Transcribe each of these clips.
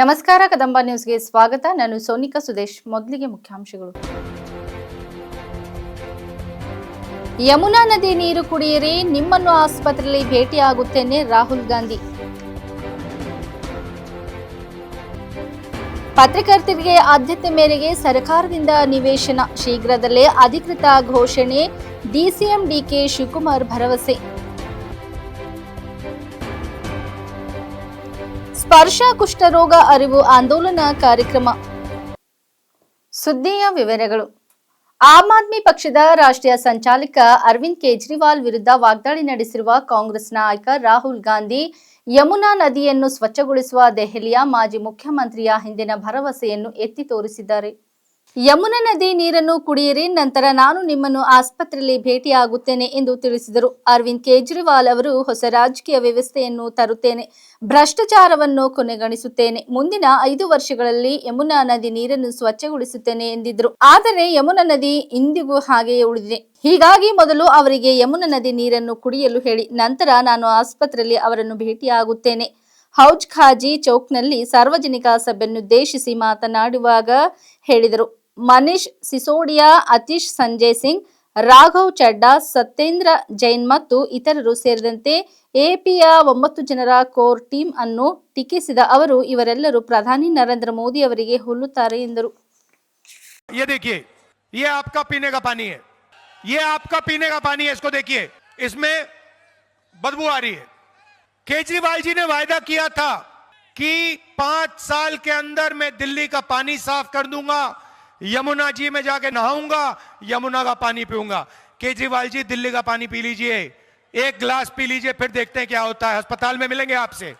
ನಮಸ್ಕಾರ, ಕದಂಬ ನ್ಯೂಸ್ಗೆ ಸ್ವಾಗತ. ನಾನು ಸೋನಿಕಾ ಸುದೇಶ್. ಮೊದಲಿಗೆ ಮುಖ್ಯಾಂಶಗಳು. ಯಮುನಾ ನದಿ ನೀರು ಕುಡಿಯಿರಿ, ನಿಮ್ಮನ್ನು ಆಸ್ಪತ್ರೆಯಲ್ಲಿ ಭೇಟಿಯಾಗುತ್ತೇನೆ ರಾಹುಲ್ ಗಾಂಧಿ. ಪತ್ರಕರ್ತರಿಗೆ ಆದ್ಯತೆ ಮೇರೆಗೆ ಸರ್ಕಾರದಿಂದ ನಿವೇಶನ. ಶೀಘ್ರದಲ್ಲೇ ಅಧಿಕೃತ ಘೋಷಣೆ. ಡಿಸಿಎಂ ಡಿಕೆ ಶಿವಕುಮಾರ್ ಭರವಸೆ. ಸ್ಪರ್ಶ ಕುಷ್ಠರೋಗ ಅರಿವು ಆಂದೋಲನ ಕಾರ್ಯಕ್ರಮ. ಸುದ್ದಿಯ ವಿವರಗಳು. ಆಮ್ ಆದ್ಮಿ ಪಕ್ಷದ ರಾಷ್ಟ್ರೀಯ ಸಂಚಾಲಕ ಅರವಿಂದ್ ಕೇಜ್ರಿವಾಲ್ ವಿರುದ್ಧ ವಾಗ್ದಾಳಿ ನಡೆಸಿರುವ ಕಾಂಗ್ರೆಸ್ ನಾಯಕ ರಾಹುಲ್ ಗಾಂಧಿ ಯಮುನಾ ನದಿಯನ್ನು ಸ್ವಚ್ಛಗೊಳಿಸುವ ದೆಹಲಿಯ ಮಾಜಿ ಮುಖ್ಯಮಂತ್ರಿಯ ಹಿಂದಿನ ಭರವಸೆಯನ್ನು ಎತ್ತಿ ತೋರಿಸಿದ್ದಾರೆ. ಯಮುನಾ ನದಿ ನೀರನ್ನು ಕುಡಿಯಿರಿ, ನಂತರ ನಾನು ನಿಮ್ಮನ್ನು ಆಸ್ಪತ್ರೆಯಲ್ಲಿ ಭೇಟಿಯಾಗುತ್ತೇನೆ ಎಂದು ತಿಳಿಸಿದರು. ಅರವಿಂದ್ ಕೇಜ್ರಿವಾಲ್ ಅವರು ಹೊಸ ರಾಜಕೀಯ ವ್ಯವಸ್ಥೆಯನ್ನು ತರುತ್ತೇನೆ. ಭ್ರಷ್ಟಾಚಾರವನ್ನು ಕೊನೆಗಣಿಸುತ್ತೇನೆ. ಮುಂದಿನ ಐದು ವರ್ಷಗಳಲ್ಲಿ ಯಮುನಾ ನದಿ ನೀರನ್ನು ಸ್ವಚ್ಛಗೊಳಿಸುತ್ತೇನೆ ಎಂದಿದ್ರು ಆದರೆ ಯಮುನಾ ನದಿ ಇಂದಿಗೂ ಹಾಗೆಯೇ ಉಳಿದಿದೆ. ಹೀಗಾಗಿ ಮೊದಲು ಅವರಿಗೆ ಯಮುನಾ ನದಿ ನೀರನ್ನು ಕುಡಿಯಲು ಹೇಳಿ, ನಂತರ ನಾನು ಆಸ್ಪತ್ರೆಯಲ್ಲಿ ಅವರನ್ನು ಭೇಟಿಯಾಗುತ್ತೇನೆ. ಹೌಜ್ ಖಾಜಿ ಚೌಕ್ನಲ್ಲಿ ಸಾರ್ವಜನಿಕ ಸಭೆಯನ್ನುದ್ದೇಶಿಸಿ ಮಾತನಾಡುವಾಗ ಹೇಳಿದರು. ಮನೀಶ್ ಸಿಸೋಡಿಯಾ ಅತೀಶ್ ಸಂಜಯ್ ಸಿಂಗ್ ರಾಘವ್ ಚಡ್ಡಾ ಸತ್ಯೇಂದ್ರ ಜೈನ್ ಮತ್ತು ಇತರರು ಸೇರಿದಂತೆ ಎಪಿಯ ಒಂಬತ್ತು ಜನರ ಕೋರ್ ಟೀಮ್ ಅನ್ನು ಟೀಕಿಸಿದ ಅವರು ಇವರೆಲ್ಲರೂ ಪ್ರಧಾನಿ ನರೇಂದ್ರ ಮೋದಿ ಅವರಿಗೆ ಹೋಲುತ್ತಾರೆ ಎಂದರು ये देखिए ये आपका पीने का पानी है ये आपका पीने का पानी है इसको देखिए इसमें बदबू आ रही है केजरीवाल जी ने वायदा किया था कि पांच साल के अंदर मैं दिल्ली का पानी साफ कर दूंगा यमुना जी में जाके नहाऊँगा, यमुना का पानी पीऊँगा। केजरीवाल जी, दिल्ली का पानी पी लीजिए। एक गिलास पी लीजिए, फिर देखते हैं क्या होता है। अस्पताल में मिलेंगे आपसे।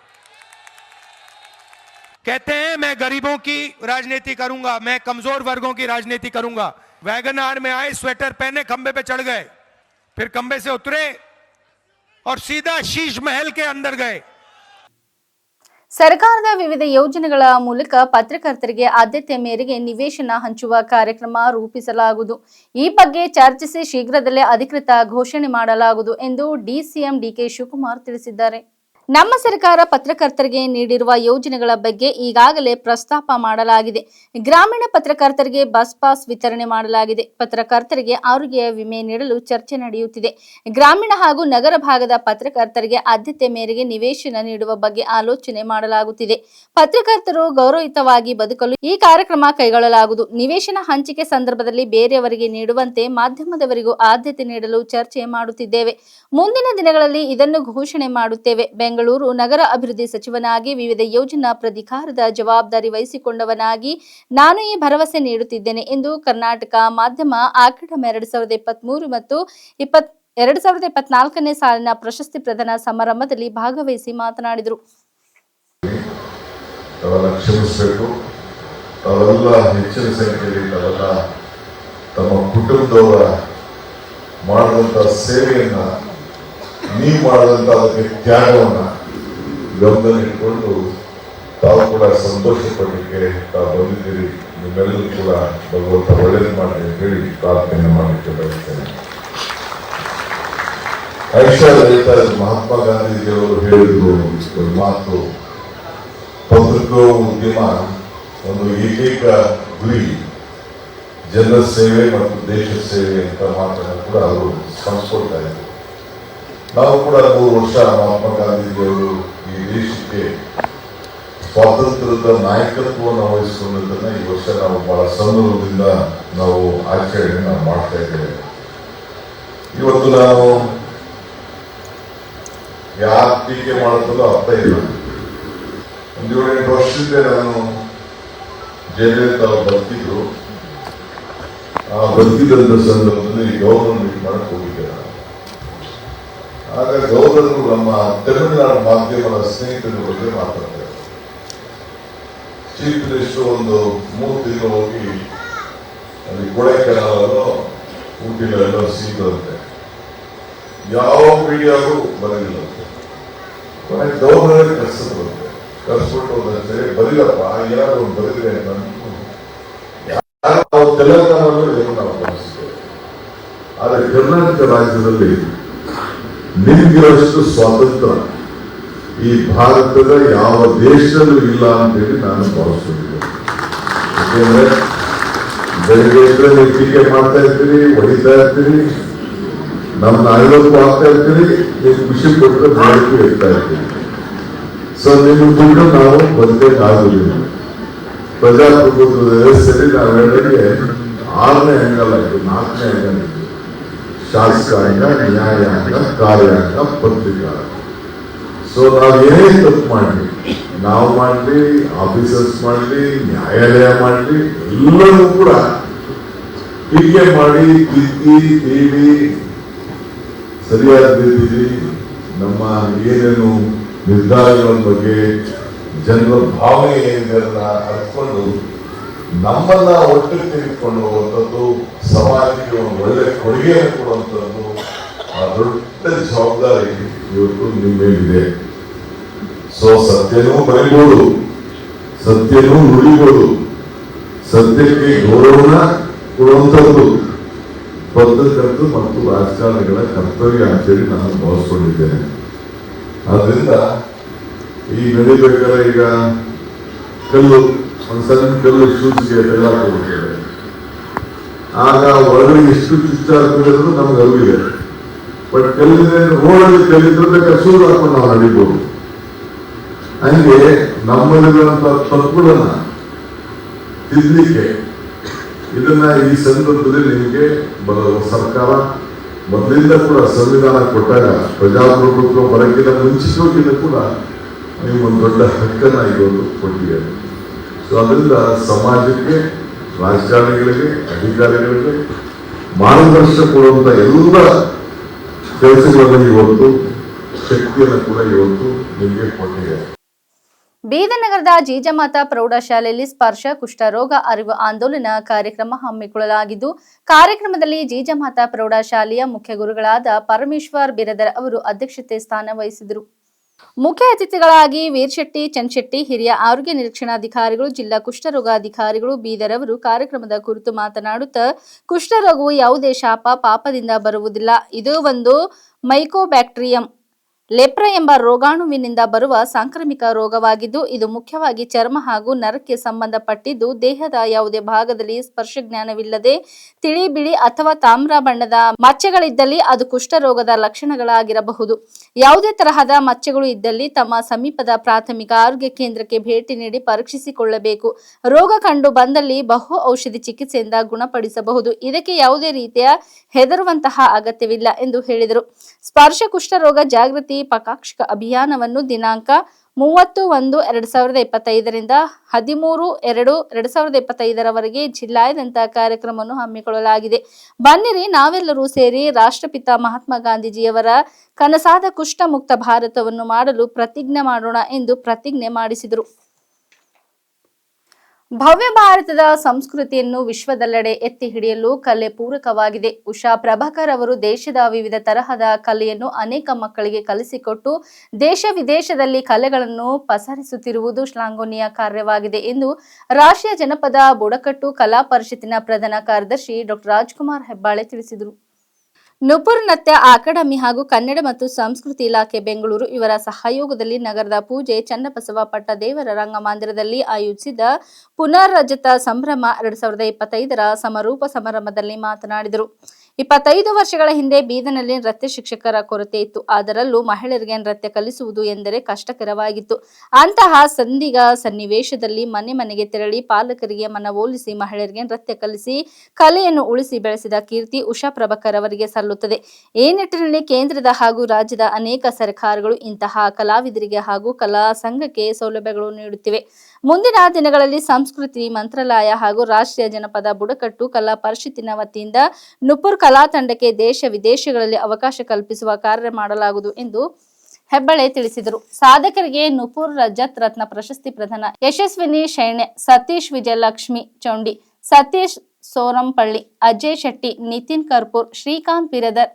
कहते हैं, मैं गरीबों की राजनीति करूँगा, मैं कमज़ोर वर्गों की राजनीति करूँगा। वैगन आर में आए, स्वेटर पहने खंबे पे चढ़ गए। फिर खंबे से उतरे और सीधा शीश महल के अंदर गए। ಸರ್ಕಾರದ ವಿವಿಧ ಯೋಜನೆಗಳ ಮೂಲಕ ಪತ್ರಕರ್ತರಿಗೆ ಆದ್ಯತೆ ಮೇರೆಗೆ ನಿವೇಶನ ಹಂಚುವ ಕಾರ್ಯಕ್ರಮ ರೂಪಿಸಲಾಗುವುದು. ಈ ಬಗ್ಗೆ ಚರ್ಚಿಸಿ ಶೀಘ್ರದಲ್ಲೇ ಅಧಿಕೃತ ಘೋಷಣೆ ಮಾಡಲಾಗುವುದು ಎಂದು ಡಿಸಿಎಂ ಡಿಕೆ ಶಿವಕುಮಾರ್ ತಿಳಿಸಿದ್ದಾರೆ. ನಮ್ಮ ಸರ್ಕಾರ ಪತ್ರಕರ್ತರಿಗೆ ನೀಡಿರುವ ಯೋಜನೆಗಳ ಬಗ್ಗೆ ಈಗಾಗಲೇ ಪ್ರಸ್ತಾಪ ಮಾಡಲಾಗಿದೆ. ಗ್ರಾಮೀಣ ಪತ್ರಕರ್ತರಿಗೆ ಬಸ್ ಪಾಸ್ ವಿತರಣೆ ಮಾಡಲಾಗಿದೆ. ಪತ್ರಕರ್ತರಿಗೆ ಆರೋಗ್ಯ ವಿಮೆ ನೀಡಲು ಚರ್ಚೆ ನಡೆಯುತ್ತಿದೆ. ಗ್ರಾಮೀಣ ಹಾಗೂ ನಗರ ಭಾಗದ ಪತ್ರಕರ್ತರಿಗೆ ಆದ್ಯತೆ ಮೇರೆಗೆ ನಿವೇಶನ ನೀಡುವ ಬಗ್ಗೆ ಆಲೋಚನೆ ಮಾಡಲಾಗುತ್ತಿದೆ. ಪತ್ರಕರ್ತರು ಗೌರವಯುತವಾಗಿ ಬದುಕಲು ಈ ಕಾರ್ಯಕ್ರಮ ಕೈಗೊಳ್ಳಲಾಗುವುದು. ನಿವೇಶನ ಹಂಚಿಕೆ ಸಂದರ್ಭದಲ್ಲಿ ಬೇರೆಯವರಿಗೆ ನೀಡುವಂತೆ ಮಾಧ್ಯಮದವರಿಗೂ ಆದ್ಯತೆ ನೀಡಲು ಚರ್ಚೆ ಮಾಡುತ್ತಿದ್ದೇವೆ. ಮುಂದಿನ ದಿನಗಳಲ್ಲಿ ಇದನ್ನು ಘೋಷಣೆ ಮಾಡುತ್ತೇವೆ. ಬೆಂಗಳೂರು ನಗರ ಅಭಿವೃದ್ಧಿ ಸಚಿವನಾಗಿ ವಿವಿಧ ಯೋಜನಾ ಪ್ರಾಧಿಕಾರದ ಜವಾಬ್ದಾರಿ ವಹಿಸಿಕೊಂಡವನಾಗಿ ನಾನು ಈ ಭರವಸೆ ನೀಡುತ್ತಿದ್ದೇನೆ ಎಂದು ಕರ್ನಾಟಕ ಮಾಧ್ಯಮ ಅಕಾಡೆಮಿ ಎರಡ್ ಸಾವಿರದ ಇಪ್ಪತ್ತ್ ಮತ್ತು ಇಪ್ಪತ್ ಎರಡ್ ಸಾವಿರದ ಇಪ್ಪತ್ನಾಲ್ಕನೇ ಸಾಲಿನ ಪ್ರಶಸ್ತಿ ಪ್ರದಾನ ಸಮಾರಂಭದಲ್ಲಿ ಭಾಗವಹಿಸಿ ಮಾತನಾಡಿದರು. ತಾವೆಲ್ಲ ಹೆಚ್ಚಿನ ಸಂಖ್ಯೆಯಲ್ಲಿ ತಮ್ಮ ಕುಟುಂಬದವರ ಮಾಡಿದಂಥ ಸೇವೆಯನ್ನು, ನೀವು ಮಾಡಿದಂಥ ಅದಕ್ಕೆ ತ್ಯಾಗವನ್ನ ಗಮನದಲ್ಲಿಟ್ಕೊಂಡು ತಾವು ಕೂಡ ಸಂತೋಷ ಪಡಲಿಕ್ಕೆ ತಾವು ಬಂದಿದ್ದೀರಿ. ನಿಮ್ಮೆಲ್ಲರೂ ಕೂಡ ಭಗವಂತ ಒಳ್ಳೇದು ಮಾಡಿ ಹೇಳಿ ಪ್ರಾರ್ಥನೆ ಮಾಡಲಿಕ್ಕೆ ಬಯಸ್ತೇನೆ. ಇದ್ರು ಮಹಾತ್ಮ ಗಾಂಧೀಜಿಯವರು ಹೇಳಿದ್ರು ಒಂದು ಮಾತು ಪತ್ರಿಕೋದ್ಯಮ ಒಂದು ಏಕೈಕ ಗುರಿ, ಜನರ ಸೇವೆ ಮತ್ತು ದೇಶ ಸೇವೆ ಅಂತ ಮಾತನ್ನು ಕೂಡ ಅವರು ಸ್ಮರಿಸ್ಕೊಳ್ತಾ ಇದ್ರು. ನಾವು ಕೂಡ ಮೂರು ವರ್ಷ ಮಹಾತ್ಮ ಗಾಂಧೀಜಿಯವರು ಈ ದೇಶಕ್ಕೆ ಸ್ವಾತಂತ್ರ್ಯದ ನಾಯಕತ್ವವನ್ನು ವಹಿಸಿಕೊಂಡಿದ್ದನ್ನ ಈ ವರ್ಷ ನಾವು ಬಹಳ ಸಂದರ್ಭದಿಂದ ನಾವು ಆಚರಣೆಯನ್ನು ಮಾಡ್ತಾ ಇದ್ದೇವೆ. ಇವತ್ತು ನಾವು ಯಾರ ಟೀಕೆ ಮಾಡುತ್ತದೋ ಅರ್ಥ ಇಲ್ಲ. ಒಂದು ಏಳೆಂಟು ವರ್ಷದಿಂದ ನಾನು ಅವರು ಬರ್ತಿದ್ರು. ಆ ಬರ್ತಿದ್ದಂಥ ಸಂದರ್ಭದಲ್ಲಿ ಗೌರವ ಮೀಟ್ ಮಾಡಕ್ಕೆ ನಾನು ಆಗ ಗೌರವರು ನಮ್ಮ ತಮಿಳುನಾಡು ಮಾಧ್ಯಮದ ಸ್ನೇಹಿತರ ಬಗ್ಗೆ ಮಾತಾಡ್ತಾರೆ. ಚೀಫ್ ಮಿನಿಸ್ಟರ್ ಒಂದು ಮೂರು ತಿಂಗಳು ಹೋಗಿ ಅಲ್ಲಿ ಕೊಡೈಕೆನಾಲಲ್ಲೋ ಊಟಿಲೆಲ್ಲೋ ಸಿಗದಂತೆ ಯಾವ ಮೀಡಿಯಾಗೂ ಬರಲಿಲ್ಲಂತೆ. ಕೊನೆಗೆ ಕರೆಸಿದ್ರಂತೆ. ಕರೆಸ್ಬಿಟ್ಟು ಹೋದಂತೆ ಬರೀಲಪ್ಪ ಏನಾದ್ರು ಬರೆದ್ರೆ ನಾನು ಯಾರು ನಾವು ತೆಲಂಗಾಣದಲ್ಲೂ ಇದನ್ನು ನಾವು ಆದರೆ ಕರ್ನಾಟಕ ರಾಜ್ಯದಲ್ಲಿ ನಿಮ್ಗಿರೋಷ್ಟು ಸ್ವಾತಂತ್ರ್ಯ. ಈ ಭಾರತದ ಯಾವ ದೇಶದಲ್ಲೂ ಇಲ್ಲ ಅಂತೇಳಿ ನಾನು ಯಾಕೆಂದ್ರೆ ಬೆಳಿಗ್ಗೆ ಇದ್ರೆ ನೀವು ಟೀಕೆ ಮಾಡ್ತಾ ಇರ್ತೀರಿ, ಹೊಡಿತಾ ಇರ್ತೀರಿ ನಮ್ಮ ಅಳೋಕ್ಕೂ ಆಗ್ತಾ ಇರ್ತೀರಿ, ನೀವು ಖುಷಿ ಕೊಟ್ಟರೆ ಬೆಳಕು ಇರ್ತಾ ಇರ್ತೀರಿ. ಸೊ ನಿಮ್ಮ ದುಡ್ಡು ನಾವು ಬದುಕಕ್ಕೆ ಆಗುದಿಲ್ಲ. ಪ್ರಜಾಪ್ರಭುತ್ವದ ವ್ಯವಸ್ಥೆಯಲ್ಲಿ ನಾವೆಲ್ಲರಿಗೆ ಆರನೇ ಹೆಂಗಲ್ಲ ಇದು ನಾಲ್ಕನೇ ಇತ್ತು ಶಾಸಕಾಂಗ ನ್ಯಾಯಾಂಗ, ಕಾರ್ಯಾಂಗ, ಪತ್ರಿಕಾ. ಸೊ ನಾವು ಏನೇ ತಪ್ಪು ಮಾಡಲಿ, ನಾವು ಮಾಡಲಿ, ಆಫೀಸರ್ಸ್ ಮಾಡಲಿ, ನ್ಯಾಯಾಲಯ ಮಾಡಲಿ ಎಲ್ಲರೂ ಕೂಡ ಟೀಕೆ ಮಾಡಿ, ತಿದ್ದಿ ತೀವಿ ಸರಿಯಾದ ರೀತಿಯಲ್ಲಿ ನಮ್ಮ ಏನೇನು ನಿರ್ಧಾರಗಳ ಬಗ್ಗೆ ಜನರ ಭಾವನೆ ಏನಿದೆ ಅಂತ ಅರ್ಥಕೊಂಡು ನಮ್ಮನ್ನ ಒಟ್ಟಿಗೆ ತೆಗೆದುಕೊಂಡು ಹೋಗುವಂಥದ್ದು, ಸಮಾಜಕ್ಕೆ ಒಂದು ಒಳ್ಳೆ ಕೊಡುಗೆಯನ್ನು ಕೊಡುವಂಥದ್ದು, ಆ ದೊಡ್ಡ ಜವಾಬ್ದಾರಿ ಇವತ್ತು ನಿಮ್ಮ ಮೇಲಿದೆ. ಸೊ ಸತ್ಯನೂ ಬರೀಬಹುದು ಸತ್ಯನೂ ಉಳಿಬೋದು ಸತ್ಯಕ್ಕೆ ಗೌರವನ ಕೊಡುವಂಥದ್ದು. ಪತ್ರಕರ್ತರು ಮತ್ತು ರಾಜಕಾರಣಿಗಳ ಕರ್ತವ್ಯ ಅಂತೇಳಿ ನಾನು ಭಾವಿಸ್ಕೊಂಡಿದ್ದೇನೆ. ಆದ್ರಿಂದ, ಈ ನಡಿಬೇಕಾದ್ರೆ ಈಗ ಕಲ್ಲು. ಒಂದು ಸಣ್ಣ ಕಲ್ಲು ಶೂಸ್ಗೆ ತೆಗೆದಾಕೋಗ್ಬಿಟ್ಟಿದೆ ಆಗ ಒಳಗಡೆ ಎಷ್ಟು ಚುಚ್ಚಾಡ್ತದೆ ಕೂಡಿದ್ರು ನಮ್ಗೆ ಅರಿವಿದೆ ಬಟ್ ಕಲ್ಲಿನ ರೋಡಲ್ಲಿ ಕಲ್ಲಿದ್ರೆ ಬೇಕಾದ್ರೆ ಶೂರು ಹಾಕೊಂಡು ನಾವು ನಡಿಬೋದು. ಹಂಗೆ ನಮ್ಮಲ್ಲಿರುವಂತ ತಪ್ಪುಗಳನ್ನ ತಿದ್ದಲಿಕ್ಕೆ ಇದನ್ನ ಈ ಸಂದರ್ಭದಲ್ಲಿ ನಿಮಗೆ ಬರೋ ಸರ್ಕಾರ ಮೊದಲಿಂದ ಕೂಡ ಸಂವಿಧಾನ ಕೊಟ್ಟಾಗ ಪ್ರಜಾಪ್ರಭುತ್ವ ಬರಕ್ಕಿಂತ ಮುಂಚಿಸೋಕಿಂತ ಕೂಡ ನೀವು ಒಂದು ದೊಡ್ಡ ಹಕ್ಕನ್ನ ಇದೊಂದು ಕೊಟ್ಟಿದ್ದಾರೆ ಸೊ ಅದರಿಂದ ಸಮಾಜಕ್ಕೆ, ರಾಜಕಾರಣಿಗಳಿಗೆ, ಅಧಿಕಾರಿಗಳಿಗೆ ಮಾರ್ಗದರ್ಶನ ಕೊಡುವಂತ ಎಲ್ಲ ಕೆಲಸಗಳನ್ನು ಇವತ್ತು ಶಕ್ತಿಯನ್ನು ಕೂಡ ಇವತ್ತು ನಿಮಗೆ ಕೊಟ್ಟಿದೆ. ಬೀದನಗರದ ನಗರದ ಜೀಜಮಾತ ಪ್ರೌಢಶಾಲೆಯಲ್ಲಿ ಸ್ಪರ್ಶ ಕುಷ್ಠರೋಗ ಅರಿವು ಆಂದೋಲನ ಕಾರ್ಯಕ್ರಮ ಹಮ್ಮಿಕೊಳ್ಳಲಾಗಿದ್ದು, ಕಾರ್ಯಕ್ರಮದಲ್ಲಿ ಜೀಜಮಾತ ಪ್ರೌಢಶಾಲೆಯ ಮುಖ್ಯ ಗುರುಗಳಾದ ಪರಮೇಶ್ವರ್ ಬಿರದರ್ ಅವರು ಅಧ್ಯಕ್ಷತೆ ಸ್ಥಾನ ವಹಿಸಿದರು. ಮುಖ್ಯ ಅತಿಥಿಗಳಾಗಿ ವೀರ್ಶೆಟ್ಟಿ ಚನ್ಶೆಟ್ಟಿ ಹಿರಿಯ ಆರೋಗ್ಯ ನಿರೀಕ್ಷಣಾಧಿಕಾರಿಗಳು, ಜಿಲ್ಲಾ ಕುಷ್ಠರೋಗಾಧಿಕಾರಿಗಳು ಬೀದರ್ ಅವರು ಕಾರ್ಯಕ್ರಮದ ಕುರಿತು ಮಾತನಾಡುತ್ತಾ ಕುಷ್ಠರೋಗವು ಯಾವುದೇ ಶಾಪ, ಪಾಪದಿಂದ ಬರುವುದಿಲ್ಲ. ಇದು ಒಂದು ಮೈಕೋಬ್ಯಾಕ್ಟೀರಿಯಂ ಲೆಪ್ರ ಎಂಬ ರೋಗಾಣುವಿನಿಂದ ಬರುವ ಸಾಂಕ್ರಾಮಿಕ ರೋಗವಾಗಿದ್ದು, ಇದು ಮುಖ್ಯವಾಗಿ ಚರ್ಮ ಹಾಗೂ ನರಕ್ಕೆ ಸಂಬಂಧಪಟ್ಟಿದ್ದು, ದೇಹದ ಯಾವುದೇ ಭಾಗದಲ್ಲಿ ಸ್ಪರ್ಶ ಜ್ಞಾನವಿಲ್ಲದೆ ತಿಳಿ ಬಿಳಿ ಅಥವಾ ತಾಮ್ರ ಬಣ್ಣದ ಮಚ್ಚೆಗಳಿದ್ದಲ್ಲಿ ಅದು ಕುಷ್ಠರೋಗದ ಲಕ್ಷಣಗಳಾಗಿರಬಹುದು. ಯಾವುದೇ ತರಹದ ಮಚ್ಚೆಗಳು ಇದ್ದಲ್ಲಿ ತಮ್ಮ ಸಮೀಪದ ಪ್ರಾಥಮಿಕ ಆರೋಗ್ಯ ಕೇಂದ್ರಕ್ಕೆ ಭೇಟಿ ನೀಡಿ ಪರೀಕ್ಷಿಸಿಕೊಳ್ಳಬೇಕು. ರೋಗ ಕಂಡು ಬಂದಲ್ಲಿ ಬಹು ಔಷಧಿ ಚಿಕಿತ್ಸೆಯಿಂದ ಗುಣಪಡಿಸಬಹುದು. ಇದಕ್ಕೆ ಯಾವುದೇ ರೀತಿಯ ಹೆದರುವಂತಹ ಅಗತ್ಯವಿಲ್ಲ ಎಂದು ಹೇಳಿದರು. ಸ್ಪರ್ಶ ಕುಷ್ಠರೋಗ ಜಾಗೃತಿ ಪಕಾಕ್ಷಿಕ ಅಭಿಯಾನವನ್ನು ದಿನಾಂಕ ಮೂವತ್ತು ಒಂದು ಎರಡ್ ಸಾವಿರದ ಇಪ್ಪತ್ತೈದರಿಂದ ಹದಿಮೂರು, ಎರಡು, ಎರಡ್ ಸಾವಿರದ ಇಪ್ಪತ್ತೈದರವರೆಗೆ ಜಿಲ್ಲಾದ್ಯಂತ ಕಾರ್ಯಕ್ರಮವನ್ನು ಹಮ್ಮಿಕೊಳ್ಳಲಾಗಿದೆ. ಬನ್ನಿರಿ, ನಾವೆಲ್ಲರೂ ಸೇರಿ ರಾಷ್ಟ್ರಪಿತ ಮಹಾತ್ಮ ಗಾಂಧೀಜಿಯವರ ಕನಸಾದ ಕುಷ್ಠ ಮುಕ್ತ ಭಾರತವನ್ನು ಮಾಡಲು ಪ್ರತಿಜ್ಞೆ ಮಾಡೋಣ ಎಂದು ಪ್ರತಿಜ್ಞೆ ಮಾಡಿಸಿದರು. ಭವ್ಯ ಭಾರತದ ಸಂಸ್ಕೃತಿಯನ್ನು ವಿಶ್ವದೆಲ್ಲೆಡೆ ಎತ್ತಿ ಹಿಡಿಯಲು ಕಲೆ ಪೂರಕವಾಗಿದೆ. ಉಷಾ ಪ್ರಭಾಕರ್ ಅವರು ದೇಶದ ವಿವಿಧ ತರಹದ ಕಲೆಯನ್ನು ಅನೇಕ ಮಕ್ಕಳಿಗೆ ಕಲಿಸಿಕೊಟ್ಟು ದೇಶ ವಿದೇಶದಲ್ಲಿ ಕಲೆಗಳನ್ನು ಪಸರಿಸುತ್ತಿರುವುದು ಶ್ಲಾಂಗೋನಿಯ ಕಾರ್ಯವಾಗಿದೆ ಎಂದು ರಾಷ್ಟ್ರೀಯ ಜನಪದ ಬುಡಕಟ್ಟು ಕಲಾ ಪರಿಷತ್ತಿನ ಪ್ರಧಾನ ಕಾರ್ಯದರ್ಶಿ ಡಾಕ್ಟರ್ ರಾಜ್ಕುಮಾರ್ ಹೆಬ್ಬಾಳೆ ತಿಳಿಸಿದರು. ನುಪುರ್ ನೃತ್ಯ ಅಕಾಡೆಮಿ ಹಾಗೂ ಕನ್ನಡ ಮತ್ತು ಸಂಸ್ಕೃತಿ ಇಲಾಖೆ ಬೆಂಗಳೂರು ಇವರ ಸಹಯೋಗದಲ್ಲಿ ನಗರದ ಪೂಜೆ ಚನ್ನಬಸವ ಪಟ್ಟ ದೇವರ ರಂಗಮಂದಿರದಲ್ಲಿ ಆಯೋಜಿಸಿದ ಪುನರ್ರಜತ ಸಂಭ್ರಮ ಎರಡ್ ಸಾವಿರದ ಇಪ್ಪತ್ತೈದರ ಸಮಾರೋಪ ಸಮಾರಂಭದಲ್ಲಿ ಮಾತನಾಡಿದರು. ಇಪ್ಪತ್ತೈದು ವರ್ಷಗಳ ಹಿಂದೆ ಬೀದನಲ್ಲಿ ನೃತ್ಯ ಶಿಕ್ಷಕರ ಕೊರತೆ ಇತ್ತು. ಅದರಲ್ಲೂ ಮಹಿಳೆಯರಿಗೆ ನೃತ್ಯ ಕಲಿಸುವುದು ಎಂದರೆ ಕಷ್ಟಕರವಾಗಿತ್ತು. ಅಂತಹ ಸಂದಿಗ ಸನ್ನಿವೇಶದಲ್ಲಿ ಮನೆ ಮನೆಗೆ ತೆರಳಿ ಪಾಲಕರಿಗೆ ಮನವೊಲಿಸಿ ಮಹಿಳೆಯರಿಗೆ ನೃತ್ಯ ಕಲಿಸಿ ಕಲೆಯನ್ನು ಉಳಿಸಿ ಬೆಳೆಸಿದ ಕೀರ್ತಿ ಉಷಾ ಪ್ರಭಾಕರ್ ಅವರಿಗೆ ಸಲ್ಲುತ್ತದೆ. ಈ ನಿಟ್ಟಿನಲ್ಲಿ ಕೇಂದ್ರದ ಹಾಗೂ ರಾಜ್ಯದ ಅನೇಕ ಸರ್ಕಾರಗಳು ಇಂತಹ ಕಲಾವಿದರಿಗೆ ಹಾಗೂ ಕಲಾ ಸಂಘಕ್ಕೆ ಸೌಲಭ್ಯಗಳು ನೀಡುತ್ತಿವೆ. ಮುಂದಿನ ದಿನಗಳಲ್ಲಿ ಸಂಸ್ಕೃತಿ, ಮಂತ್ರಾಲಯ ಹಾಗೂ ರಾಷ್ಟ್ರೀಯ ಜನಪದ ಬುಡಕಟ್ಟು ಕಲಾ ಪರಿಷತ್ತಿನ ವತಿಯಿಂದ ನುಪುರ್ ಕಲಾ ತಂಡಕ್ಕೆ ದೇಶ ವಿದೇಶಗಳಲ್ಲಿ ಅವಕಾಶ ಕಲ್ಪಿಸುವ ಕಾರ್ಯ ಮಾಡಲಾಗುವುದು ಎಂದು ಹೆಬ್ಬಳೆ ತಿಳಿಸಿದರು. ಸಾಧಕರಿಗೆ ನುಪುರ್ ರಜತ್ ರತ್ನ ಪ್ರಶಸ್ತಿ ಪ್ರದಾನ, ಯಶಸ್ವಿನಿ ಶೈಣೆ, ಸತೀಶ್ ವಿಜಯಲಕ್ಷ್ಮಿ ಚೌಂಡಿ, ಸತೀಶ್ ಸೋರಂಪಳ್ಳಿ, ಅಜಯ್ ಶೆಟ್ಟಿ, ನಿತಿನ್ ಕರ್ಪೂರ್, ಶ್ರೀಕಾಂತ್ ಬಿರದರ್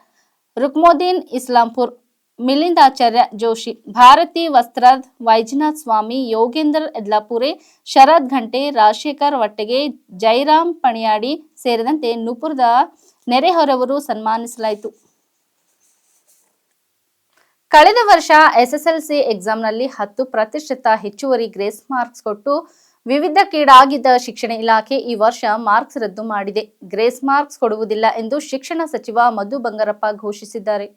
ರುಕ್ಮೋದೀನ್ ಇಸ್ಲಾಂಪುರ್ ಮಿಲಿಂದಾಚಾರ್ಯ ಜೋಶಿ, ಭಾರತಿ ವಸ್ತ್ರದ್ ವೈಜನಾಥ್ ಸ್ವಾಮಿ, ಯೋಗೇಂದ್ರ ಎದ್ಲಾಪುರೆ ಶರದ್ ಘಂಟೆ, ರಾಜಶೇಖರ್ ವಟ್ಟೆಗೆ, ಜೈರಾಮ್ ಪಣಿಯಾಡಿ ಸೇರಿದಂತೆ ನುಪುರದ ನೆರೆಹೊರವರು ಸನ್ಮಾನಿಸಲಾಯಿತು. ಕಳೆದ ವರ್ಷ ಎಸ್ಎಸ್ಎಲ್ಸಿ ಎಕ್ಸಾಮ್ನಲ್ಲಿ ಹತ್ತು ಪ್ರತಿಶತ ಹೆಚ್ಚುವರಿ ಗ್ರೇಸ್ ಮಾರ್ಕ್ಸ್ ಕೊಟ್ಟು ವಿವಿಧ ಕೀಡಾಗಿದ್ದ ಶಿಕ್ಷಣ ಇಲಾಖೆ ಈ ವರ್ಷ ಮಾರ್ಕ್ಸ್ ರದ್ದು ಮಾಡಿದೆ. ಗ್ರೇಸ್ ಮಾರ್ಕ್ಸ್ ಕೊಡುವುದಿಲ್ಲ ಎಂದು ಶಿಕ್ಷಣ ಸಚಿವ ಮಧು ಬಂಗಾರಪ್ಪ ಘೋಷಿಸಿದ್ದಾರೆ.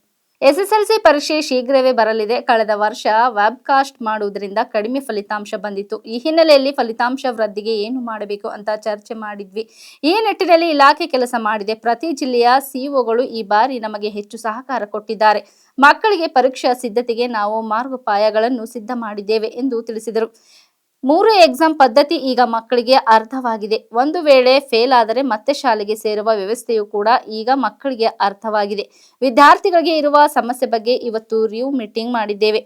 ಎಸ್ಎಸ್ಎಲ್ಸಿ ಪರೀಕ್ಷೆ ಶೀಘ್ರವೇ ಬರಲಿದೆ. ಕಳೆದ ವರ್ಷ ವೆಬ್ಕಾಸ್ಟ್ ಮಾಡುವುದರಿಂದ ಕಡಿಮೆ ಫಲಿತಾಂಶ ಬಂದಿತ್ತು. ಈ ಹಿನ್ನೆಲೆಯಲ್ಲಿ ಫಲಿತಾಂಶ ವೃದ್ಧಿಗೆ ಏನು ಮಾಡಬೇಕು ಅಂತ ಚರ್ಚೆ ಮಾಡಿದ್ವಿ. ಈ ನಿಟ್ಟಿನಲ್ಲಿ ಇಲಾಖೆ ಕೆಲಸ ಮಾಡಿದೆ. ಪ್ರತಿ ಜಿಲ್ಲೆಯ ಸಿಇಒಗಳು ಈ ಬಾರಿ ನಮಗೆ ಹೆಚ್ಚು ಸಹಕಾರ ಕೊಟ್ಟಿದ್ದಾರೆ. ಮಕ್ಕಳಿಗೆ ಪರೀಕ್ಷಾ ಸಿದ್ಧತೆಗೆ ನಾವು ಮಾರ್ಗೋಪಾಯಗಳನ್ನು ಸಿದ್ಧ ಮಾಡಿದ್ದೇವೆ ಎಂದು ತಿಳಿಸಿದರು. ಮೂರು ಎಕ್ಸಾಮ್ ಪದ್ಧತಿ ಈಗ ಮಕ್ಕಳಿಗೆ ಅರ್ಥವಾಗಿದೆ. ಒಂದು ವೇಳೆ ಫೇಲ್ ಆದರೆ ಮತ್ತೆ ಶಾಲೆಗೆ ಸೇರುವ ವ್ಯವಸ್ಥೆಯು ಕೂಡ ಈಗ ಮಕ್ಕಳಿಗೆ ಅರ್ಥವಾಗಿದೆ. ವಿದ್ಯಾರ್ಥಿಗಳಿಗೆ ಇರುವ ಸಮಸ್ಯೆ ಬಗ್ಗೆ ಇವತ್ತು ರಿವ್ಯೂ ಮೀಟಿಂಗ್ ಮಾಡಿದ್ದೇವೆ.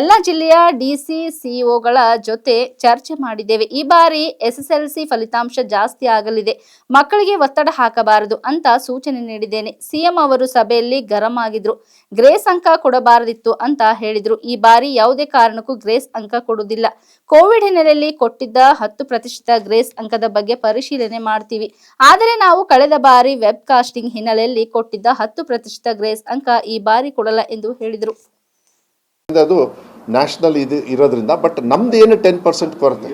ಎಲ್ಲ ಜಿಲ್ಲೆಯ ಡಿಸಿ ಸಿಇಒಗಳ ಜೊತೆ ಚರ್ಚೆ ಮಾಡಿದ್ದೇವೆ. ಈ ಬಾರಿ ಎಸ್ಎಸ್ಎಲ್ಸಿ ಫಲಿತಾಂಶ ಜಾಸ್ತಿ ಆಗಲಿದೆ. ಮಕ್ಕಳಿಗೆ ಒತ್ತಡ ಹಾಕಬಾರದು ಅಂತ ಸೂಚನೆ ನೀಡಿದ್ದೇನೆ. ಸಿಎಂ ಅವರು ಸಭೆಯಲ್ಲಿ ಗರಂ ಆಗಿದ್ರು. ಗ್ರೇಸ್ ಅಂಕ ಕೊಡಬಾರದಿತ್ತು ಅಂತ ಹೇಳಿದ್ರು. ಈ ಬಾರಿ ಯಾವುದೇ ಕಾರಣಕ್ಕೂ ಗ್ರೇಸ್ ಅಂಕ ಕೊಡುವುದಿಲ್ಲ. ಕೋವಿಡ್ ಹಿನ್ನೆಲೆಯಲ್ಲಿ ಕೊಟ್ಟಿದ್ದ ಹತ್ತು ಪ್ರತಿಶತ ಗ್ರೇಸ್ ಅಂಕದ ಬಗ್ಗೆ ಪರಿಶೀಲನೆ ಮಾಡ್ತೀವಿ. ಆದರೆ ನಾವು ಕಳೆದ ಬಾರಿ ವೆಬ್ ಕಾಸ್ಟಿಂಗ್ ಹಿನ್ನೆಲೆಯಲ್ಲಿ ಕೊಟ್ಟಿದ್ದ ಹತ್ತು ಪ್ರತಿಶತ ಗ್ರೇಸ್ ಅಂಕ ಈ ಬಾರಿ ಕೊಡಲ್ಲ ಎಂದು ಹೇಳಿದರು. ಅದು ನ್ಯಾಷನಲ್ ಇದು ಇರೋದ್ರಿಂದ, ಬಟ್ ನಮ್ದು ಏನು ಟೆನ್ ಪರ್ಸೆಂಟ್ ಕೊರತೆ?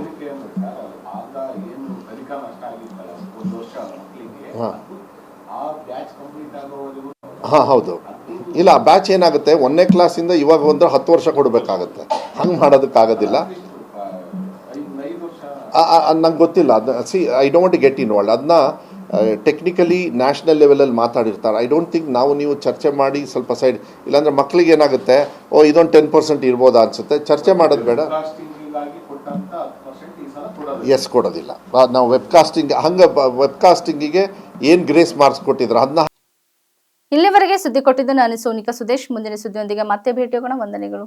ಹಾ. ಹೌದು. ಇಲ್ಲ, ಬ್ಯಾಚ್ ಏನಾಗುತ್ತೆ? ಒಂದನೇ ಕ್ಲಾಸಿಂದ ಇವಾಗ ಒಂದು ಹತ್ತು ವರ್ಷ ಕೊಡಬೇಕಾಗತ್ತೆ. ಹಂಗೆ ಮಾಡೋದಕ್ಕಾಗೋದಿಲ್ಲ. ನಂಗೆ ಗೊತ್ತಿಲ್ಲ. ಅದು see I don't get involved ಅದನ್ನ ಟೆಕ್ನಿಕಲಿ ನ್ಯಾಷನಲ್ ಲೆವೆಲಲ್ಲಿ ಮಾತಾಡಿರ್ತಾರೆ. ಐ ಡೋಂಟ್ ಥಿಂಕ್ ನಾವು ನೀವು ಚರ್ಚೆ ಮಾಡಿ ಸ್ವಲ್ಪ ಸೈಡ್ ಇಲ್ಲಾಂದರೆ ಮಕ್ಳಿಗೆ ಏನಾಗುತ್ತೆ? ಓ ಇದೊಂದು ಟೆನ್ ಪರ್ಸೆಂಟ್ ಇರ್ಬೋದಾ ಅನಿಸುತ್ತೆ. ಚರ್ಚೆ ಮಾಡೋದು ಬೇಡ. ಎಸ್ ಕೊಡೋದಿಲ್ಲ. ನಾವು ವೆಬ್ಕಾಸ್ಟಿಂಗ್ ಹಂಗೆ ವೆಬ್ಕಾಸ್ಟಿಂಗಿಗೆ ಏನು ಗ್ರೇಸ್ ಮಾರ್ಕ್ಸ್ ಕೊಟ್ಟಿದ್ರು? ಅದನ್ನ ಇಲ್ಲಿವರೆಗೆ ಸುದ್ದಿ ಕೊಟ್ಟಿದ್ದು ನಾನು ಸೋನಿಕಾ ಸುದೇಶ್. ಮುಂದಿನ ಸುದ್ದಿಯೊಂದಿಗೆ ಮತ್ತೆ ಭೇಟಿ ಹೋಗೋಣ ವಂದನೆಗಳು.